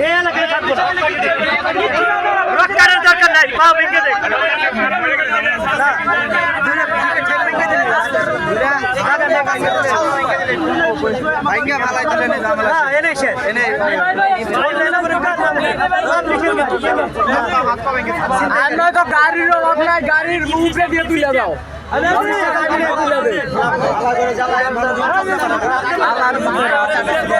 এই এলাকায় থাকব না রক্ষারের দরকার নাই পা ভেঙে দে হ্যাঁ, এনেই শেষ। আমরা তো গাড়ির অভাব নাই গাড়ির উপরে দিয়ে তুলে দাও করেন না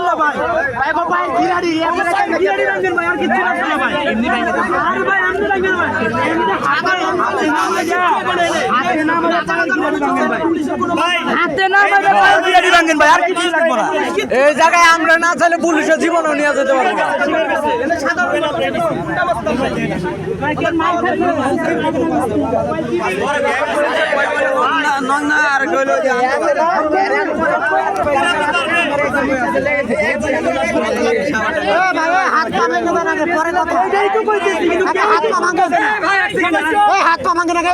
ভাই গিরাড়ি গিরাড়ি রাখবেন ভাই আর কিচ্ছু রাখবেন না ভাই এমনি ভাই আরে ভাই এমনি রাখবেন ভাই এমনি হাতে না মারে হাতে না মারে ভাই গিরাড়ি রাখবেন ভাই আর কিচ্ছু রাখব না এই জায়গায় আমরা না চাইলে পুলিশের জীবনও নিয়ে যেতে পারব না হাত পা ভাঙে দেন আগে পরে কথা আগে হাত পা ভাঙে। ওই হাত পা ভাঙে নাকি?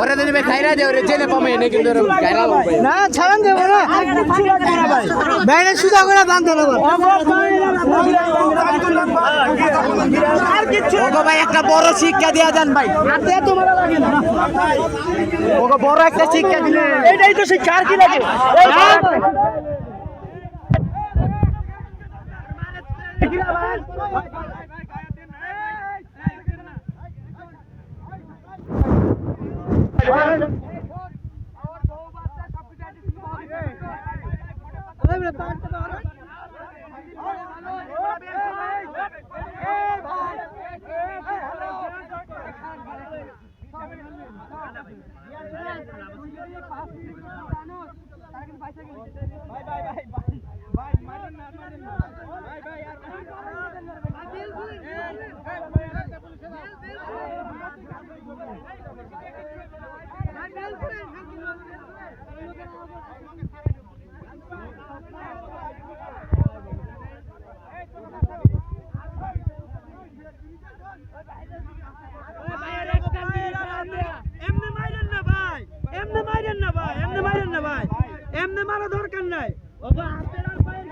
ওরা যদি খাইরা দেয় ওরা জেলে পাবে না কিন্তু খাইরা না ছাড়ান দেবো না বাইরে সুদা করে দেবো ওগো ভাই একটা বড় শিক্ষা দিয়া দেন ভাই। হাতে তোমার লাগে না ওগো বড় একটা শিক্ষা দিলে এটাই তো শিক্ষা আর কি লাগে? এমনি মারা দরকার নাই। বাবা হাতের আর পায়ের